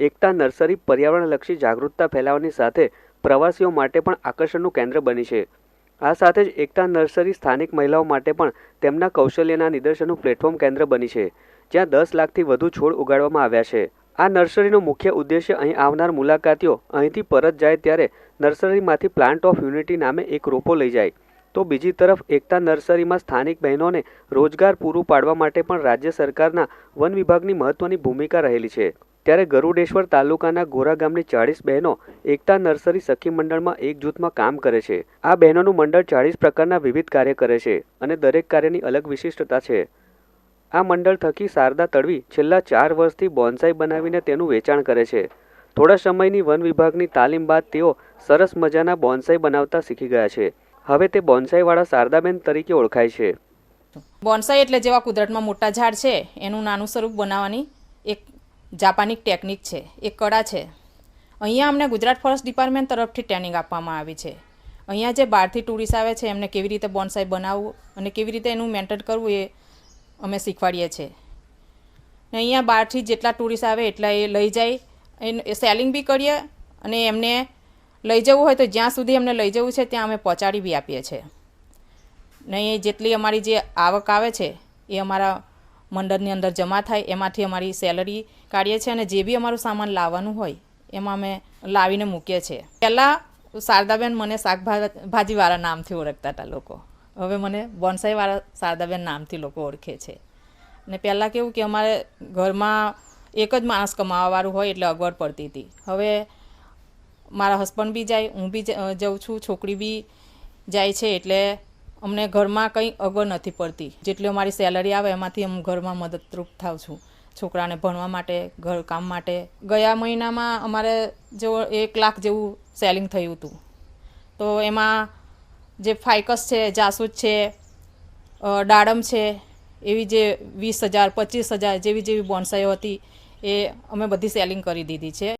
એકતા nursery પર્યાવરણલક્ષી જાગૃતતા ફેલાવવાની સાથે પ્રવાસીઓ માટે પણ આકર્ષણનું કેન્દ્ર બની છે. આ સાથે જ એકતા નર્સરી સ્થાનિક મહિલાઓ માટે પણ તેમના કૌશલ્યના નિદર્શનનું પ્લેટફોર્મ કેન્દ્ર બની છે, જ્યાં દસ લાખથી વધુ છોડ ઉગાડવામાં આવ્યા છે. આ નર્સરીનો મુખ્ય ઉદ્દેશ્ય અહીં આવનાર મુલાકાતીઓ અહીંથી પરત જાય ત્યારે નર્સરીમાંથી પ્લાન્ટ ઓફ યુનિટી નામે એક રોપો લઈ જાય. તો બીજી તરફ એકતા નર્સરીમાં સ્થાનિક બહેનોને રોજગાર પૂરું પાડવા માટે પણ રાજ્ય સરકારના વન વિભાગની મહત્વની ભૂમિકા રહેલી છે. ત્યારે ગરુડેશ્વર તાલુકાના ગોરા ગામની ચાળીસ બહેનો એકતા નર્સરી સખી મંડળમાં એક જૂથમાં કામ કરે છે. આ બહેનોનું મંડળ ચાળીસ પ્રકારના વિવિધ કાર્ય કરે છે અને દરેક કાર્યની અલગ વિશિષ્ટતા છે. આ મંડળ થકી શારદા તળવી છેલ્લા ચાર વર્ષથી બોન્સાઈ બનાવીને તેનું વેચાણ કરે છે. થોડા સમયની વન વિભાગની તાલીમ બાદ તેઓ સરસ મજાના બોન્સાઈ બનાવતા શીખી ગયા છે. હવે તે બોન્સાઈવાળા શારદાબેન તરીકે ઓળખાય છે. બોન્સાઈ એટલે જેવા કુદરતમાં મોટા ઝાડ છે, એનું નાનું સ્વરૂપ બનાવવાની એક જાપાનિક ટેકનિક છે એ કળા છે. અહીંયા અમને ગુજરાત ફોરેસ્ટ ડિપાર્ટમેન્ટ તરફથી ટ્રેનિંગ આપવામાં આવી છે. અહીંયા જે બહારથી ટુરિસ્ટ આવે છે, એમને કેવી રીતે બોન્સાઈ બનાવવું અને કેવી રીતે એનું મેન્ટેન કરવું એ અમે શીખવાડીએ છીએ ને અહીંયા બહારથી જેટલા ટુરિસ્ટ આવે એટલા એ લઈ જાય. એ સેલિંગ બી કરીએ અને એમને લઈ જવું હોય તો જ્યાં સુધી એમને લઈ જવું છે, ત્યાં અમે પહોંચાડી બી આપીએ છીએ ને જેટલી અમારી જે આવક આવે છે, એ અમારા મંડળની અંદર જમા થાય, એમાંથી અમારી સેલરી કાઢીએ છીએ અને જે બી અમારું સામાન લાવવાનું હોય, એમાં અમે લાવીને મૂકીએ છીએ. પહેલાં શારદાબેન મને શાકભાજીવાળા નામથી ઓળખતા હતા લોકો. હવે મને બોનસાઈવાળા શારદાબેન નામથી લોકો ઓળખે છે. ને પહેલાં કેવું કે અમારે ઘરમાં એક જ માણસ કમાવાવાળું હોય એટલે અગવડ પડતી હતી. હવે મારા હસબન્ડ બી જાય, હું બી જઉં છું, છોકરી બી જાય છે એટલે અમને ઘરમાં કંઈ અગર નથી પડતી. જેટલી અમારી સેલરી આવે, એમાંથી હું ઘરમાં મદદરૂપ થાઉં છું. છોકરાને ભણવા માટે ઘરકામ માટે. ગયા મહિનામાં અમારે જો એક લાખ જેવું સેલિંગ થયું હતું. તો એમાં જે ફાઇકસ છે, જાસૂદ છે ડાડમ છે, એવી જે વીસ હજાર, પચીસ હજાર જેવી જેવી બોન્સાઈઓ હતી, એ અમે બધી સેલિંગ કરી દીધી છે.